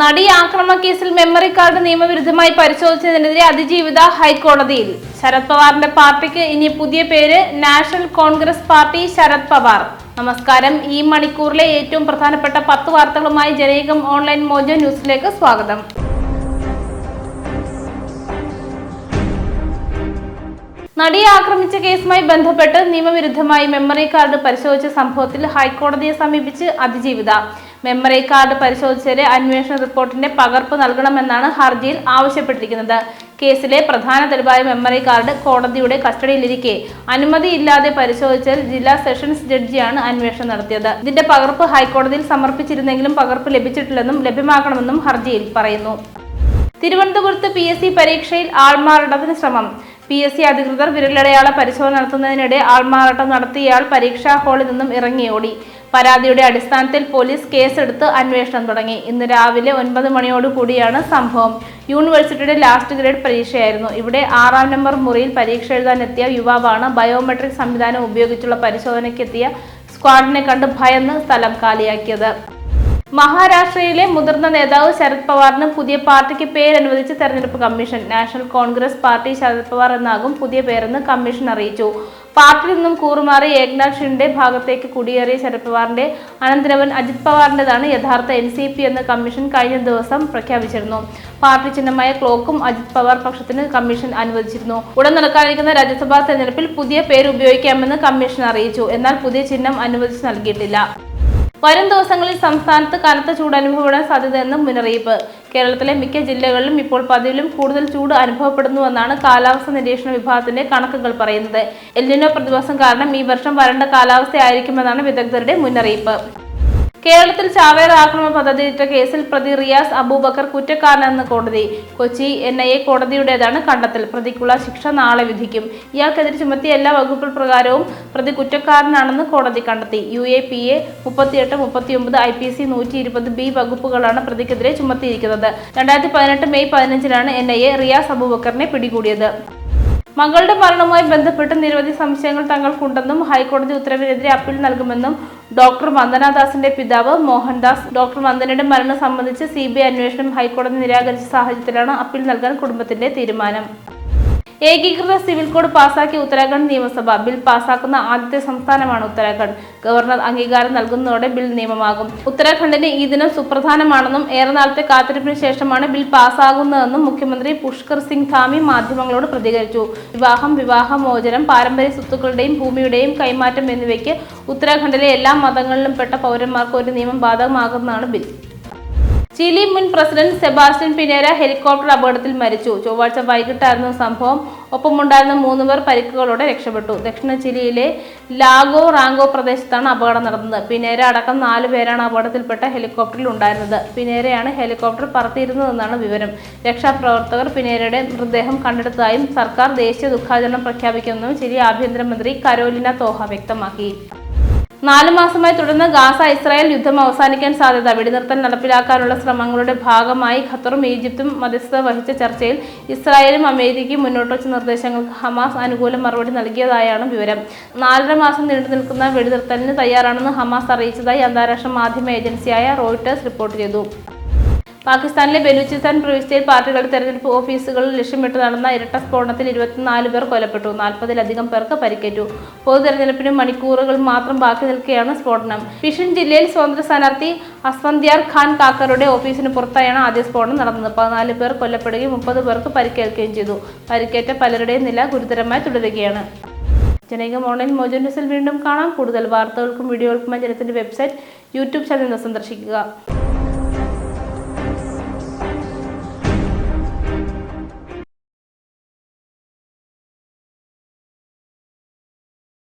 നടി ആക്രമണ കേസിൽ മെമ്മറി കാർഡ് നിയമവിരുദ്ധമായി പരിശോധിച്ചതിനെതിരെ അതിജീവിത ഹൈക്കോടതിയിൽ. ശരത് പവാറിന്റെ പാർട്ടിക്ക് ഇനി പുതിയ പേര് National Congress Party Sharad Pawar. നമസ്കാരം. ഈ മണിക്കൂറിലെ ഏറ്റവും പ്രധാനപ്പെട്ട പത്ത് വാർത്തകളുമായി ജനീകം ഓൺലൈൻ മോജോ ന്യൂസിലേക്ക് സ്വാഗതം. നടിയെ ആക്രമിച്ച കേസുമായി ബന്ധപ്പെട്ട് നിയമവിരുദ്ധമായി മെമ്മറി കാർഡ് പരിശോധിച്ച സംഭവത്തിൽ ഹൈക്കോടതിയെ സമീപിച്ച് അതിജീവിത. മെമ്മറി കാർഡ് പരിശോധിച്ചതിലെ അന്വേഷണ റിപ്പോർട്ടിന്റെ പകർപ്പ് നൽകണമെന്നാണ് ഹർജിയിൽ ആവശ്യപ്പെട്ടിരിക്കുന്നത്. കേസിലെ പ്രധാന തെളിവായ മെമ്മറി കാർഡ് കോടതിയുടെ കസ്റ്റഡിയിലിരിക്കെ. അനുമതിയില്ലാതെ പരിശോധിച്ചതിൽ ജില്ലാ സെഷൻസ് ജഡ്ജിയാണ് അന്വേഷണം നടത്തിയത്. ഇതിന്റെ പകർപ്പ് ഹൈക്കോടതിയിൽ സമർപ്പിച്ചിരുന്നെങ്കിലും പകർപ്പ് ലഭിച്ചിട്ടില്ലെന്നും ലഭ്യമാക്കണമെന്നും ഹർജിയിൽ പറയുന്നു. തിരുവനന്തപുരത്ത് പി എസ് സി പരീക്ഷയിൽ ആൾമാറാട്ടത്തിന് ശ്രമം. പി എസ് സി അധികൃതർ വിരലടയാള പരിശോധന നടത്തുന്നതിനിടെ ആൾമാറാട്ടം നടത്തിയയാൾ പരീക്ഷാ ഹാളിൽ നിന്നും ഇറങ്ങിയോടി പരാതിയുടെ അടിസ്ഥാനത്തിൽ പോലീസ് കേസെടുത്ത് അന്വേഷണം തുടങ്ങി. ഇന്ന് രാവിലെ ഒൻപത് മണിയോടുകൂടിയാണ് സംഭവം. യൂണിവേഴ്സിറ്റിയുടെ ലാസ്റ്റ് ഗ്രേഡ് പരീക്ഷയായിരുന്നു. ഇവിടെ ആറാം നമ്പർ മുറിയിൽ പരീക്ഷ എഴുതാനെത്തിയ യുവാവാണ് ബയോമെട്രിക് സംവിധാനം ഉപയോഗിച്ചുള്ള പരിശോധനയ്ക്കെത്തിയ സ്ക്വാഡിനെ കണ്ട് ഭയന്ന് സ്ഥലം കാലിയാക്കിയത്. മഹാരാഷ്ട്രയിലെ മുതിർന്ന നേതാവ് ശരത് പവാറിന് പുതിയ പാർട്ടിക്ക് പേരനുവദിച്ച് തെരഞ്ഞെടുപ്പ് commission. National Congress Party Sharad Pawar എന്നാകും പുതിയ പേരെന്ന് കമ്മീഷൻ അറിയിച്ചു. പാർട്ടിയിൽ നിന്നും കൂറുമാറി ഏക്നാഥ് ഷിൻഡെ ഭാഗത്തേക്ക് കുടിയേറിയ ശരത് പവാറിന്റെ അനന്തരവൻ അജിത് പവാറിന്റേതാണ് യഥാർത്ഥ എൻ സി പി എന്ന് കമ്മീഷൻ കഴിഞ്ഞ ദിവസം പ്രഖ്യാപിച്ചിരുന്നു. പാർട്ടി ചിഹ്നമായ ക്ലോക്കും അജിത് പവാർ പക്ഷത്തിന് കമ്മീഷൻ അനുവദിച്ചിരുന്നു. ഉടൻ നടക്കാനിരിക്കുന്ന രാജ്യസഭാ തെരഞ്ഞെടുപ്പിൽ പുതിയ പേര് ഉപയോഗിക്കാമെന്ന് കമ്മീഷൻ അറിയിച്ചു. എന്നാൽ പുതിയ ചിഹ്നം അനുവദിച്ചു നൽകിയിട്ടില്ല. വരും ദിവസങ്ങളിൽ സംസ്ഥാനത്ത് കനത്ത ചൂട് അനുഭവപ്പെടാൻ സാധ്യതയെന്ന് മുന്നറിയിപ്പ്. കേരളത്തിലെ മിക്ക ജില്ലകളിലും ഇപ്പോൾ പതിവിലും കൂടുതൽ ചൂട് അനുഭവപ്പെടുന്നുവെന്നാണ് കാലാവസ്ഥാ നിരീക്ഷണ വിഭാഗത്തിന്റെ കണക്കുകൾ പറയുന്നത്. എല്ലിനോ പ്രതിഭാസം കാരണം ഈ വർഷം വരണ്ട കാലാവസ്ഥയായിരിക്കുമെന്നാണ് വിദഗ്ധരുടെ മുന്നറിയിപ്പ്. കേരളത്തിൽ ചാവേർ ആക്രമണ പദ്ധതിയിട്ട കേസിൽ പ്രതി റിയാസ് അബൂബക്കർ കുറ്റക്കാരനെന്ന് കോടതി. കൊച്ചി എൻ ഐ എ കോടതിയുടേതാണ് കണ്ടെത്തൽ. പ്രതിക്കുള്ള ശിക്ഷ നാളെ വിധിക്കും. ഇയാൾക്കെതിരെ ചുമത്തിയ എല്ലാ വകുപ്പുകൾ പ്രകാരവും പ്രതി കുറ്റക്കാരനാണെന്ന് കോടതി കണ്ടെത്തി. യു എ പി എ മുപ്പത്തിയെട്ട് മുപ്പത്തിയൊമ്പത് ഐ പി സി നൂറ്റി ഇരുപത് ബി വകുപ്പുകളാണ് പ്രതിക്കെതിരെ ചുമത്തിയിരിക്കുന്നത്. രണ്ടായിരത്തി പതിനെട്ട് മെയ് പതിനഞ്ചിനാണ് എൻ ഐ എ റിയാസ് അബൂബക്കറിനെ പിടികൂടിയത്. മകളുടെ മരണവുമായി ബന്ധപ്പെട്ട് നിരവധി സംശയങ്ങൾ തങ്ങൾക്കുണ്ടെന്നും ഹൈക്കോടതി ഉത്തരവിനെതിരെ അപ്പീൽ നൽകുമെന്നും ഡോക്ടർ വന്ദനാദാസിന്റെ പിതാവ് മോഹൻദാസ്. ഡോക്ടർ വന്ദനയുടെ മരണം സംബന്ധിച്ച് സി ബി ഐ അന്വേഷണം ഹൈക്കോടതി നിരാകരിച്ച സാഹചര്യത്തിലാണ് അപ്പീൽ നൽകാൻ കുടുംബത്തിന്റെ തീരുമാനം. ഏകീകൃത സിവിൽ കോഡ് പാസാക്കിയ ഉത്തരാഖണ്ഡ് നിയമസഭ. ബിൽ പാസാക്കുന്ന ആദ്യത്തെ സംസ്ഥാനമാണ് ഉത്തരാഖണ്ഡ്. ഗവർണർ അംഗീകാരം നൽകുന്നതോടെ ബിൽ നിയമമാകും. ഉത്തരാഖണ്ഡിന് ഈ ദിനം സുപ്രധാനമാണെന്നും ഏറെ നാളത്തെ കാത്തിരിപ്പിന് ശേഷമാണ് ബിൽ പാസാകുന്നതെന്നും മുഖ്യമന്ത്രി പുഷ്കർ സിംഗ് ധാമി മാധ്യമങ്ങളോട് പ്രതികരിച്ചു. വിവാഹം വിവാഹമോചനം പാരമ്പര്യ സ്വത്തുക്കളുടെയും ഭൂമിയുടെയും കൈമാറ്റം എന്നിവയ്ക്ക് ഉത്തരാഖണ്ഡിലെ എല്ലാ മതങ്ങളിലും പെട്ട പൗരന്മാർക്ക് ഒരു നിയമം ബാധകമാകുന്നതാണ് ബിൽ. ചിലി മുൻ പ്രസിഡന്റ് സെബാസ്റ്റ്യൻ പിനേര ഹെലികോപ്റ്റർ അപകടത്തിൽ മരിച്ചു. ചൊവ്വാഴ്ച വൈകിട്ടായിരുന്നു സംഭവം. ഒപ്പമുണ്ടായിരുന്ന മൂന്ന് പേർ പരിക്കുകളോടെ രക്ഷപ്പെട്ടു. ദക്ഷിണ ചിലിയിലെ ലാഗോ റാങ്കോ പ്രദേശത്താണ് അപകടം നടന്നത്. പിനേര അടക്കം നാലു പേരാണ് അപകടത്തിൽപ്പെട്ട ഹെലികോപ്റ്ററിൽ ഉണ്ടായിരുന്നത്. പിനേരയാണ് ഹെലികോപ്റ്റർ പറത്തിയിരുന്നതെന്നാണ് വിവരം. രക്ഷാപ്രവർത്തകർ പിനേരയുടെ മൃതദേഹം കണ്ടെടുത്തതായും സർക്കാർ ദേശീയ ദുഃഖാചരണം പ്രഖ്യാപിക്കുമെന്നും ചിലി ആഭ്യന്തരമന്ത്രി കരോലിന തോഹ വ്യക്തമാക്കി. നാല് മാസമായി തുടർന്ന് ഗാസ ഇസ്രായേൽ യുദ്ധം അവസാനിക്കാൻ സാധ്യത വെടിനിർത്തൽ നടപ്പിലാക്കാനുള്ള ശ്രമങ്ങളുടെ ഭാഗമായി ഖത്തറും ഈജിപ്തും മധ്യസ്ഥത വഹിച്ച ചർച്ചയിൽ ഇസ്രായേലും അമേരിക്കയും മുന്നോട്ട് വച്ച നിർദ്ദേശങ്ങൾക്ക് ഹമാസ് അനുകൂല മറുപടി നൽകിയതായാണ് വിവരം. നാലര മാസം നീണ്ടു നിൽക്കുന്ന വെടിനിർത്തലിന് തയ്യാറാണെന്ന് ഹമാസ് അറിയിച്ചതായി അന്താരാഷ്ട്ര മാധ്യമ ഏജൻസിയായ റോയിട്ടേഴ്സ് റിപ്പോർട്ട് ചെയ്തു. പാകിസ്ഥാനിലെ ബലൂചിസ്ഥാൻ പ്രവിശ്യയിൽ പാർട്ടികളുടെ തെരഞ്ഞെടുപ്പ് ഓഫീസുകളിൽ ലക്ഷ്യമിട്ട് നടന്ന ഇരട്ട സ്ഫോടനത്തിൽ ഇരുപത്തിനാല് പേർ കൊല്ലപ്പെട്ടു. നാൽപ്പതിലധികം പേർക്ക് പരിക്കേറ്റു. പൊതു തെരഞ്ഞെടുപ്പിന് മണിക്കൂറുകൾ മാത്രം ബാക്കി നിൽക്കുകയാണ് സ്ഫോടനം. വിഷൻ ജില്ലയിൽ സ്വതന്ത്ര സ്ഥാനാർത്ഥി അസ്വന്ത്യാർ ഖാൻ കാക്കറുടെ ഓഫീസിന് പുറത്തായാണ് ആദ്യ സ്ഫോടനം നടന്നത്. പതിനാല് പേർ കൊല്ലപ്പെടുകയും മുപ്പത് പേർക്ക് പരിക്കേൽക്കുകയും ചെയ്തു. പരിക്കേറ്റ പലരുടെയും നില ഗുരുതരമായി തുടരുകയാണ്. ജനകം ഓൺലൈൻ മോജോ ന്യൂസിൽ വീണ്ടും കാണാം. കൂടുതൽ വാർത്തകൾക്കും വീഡിയോകൾക്കുമായി ജനത്തിന്റെ വെബ്സൈറ്റ് യൂട്യൂബ് ചാനൽ സന്ദർശിക്കുക.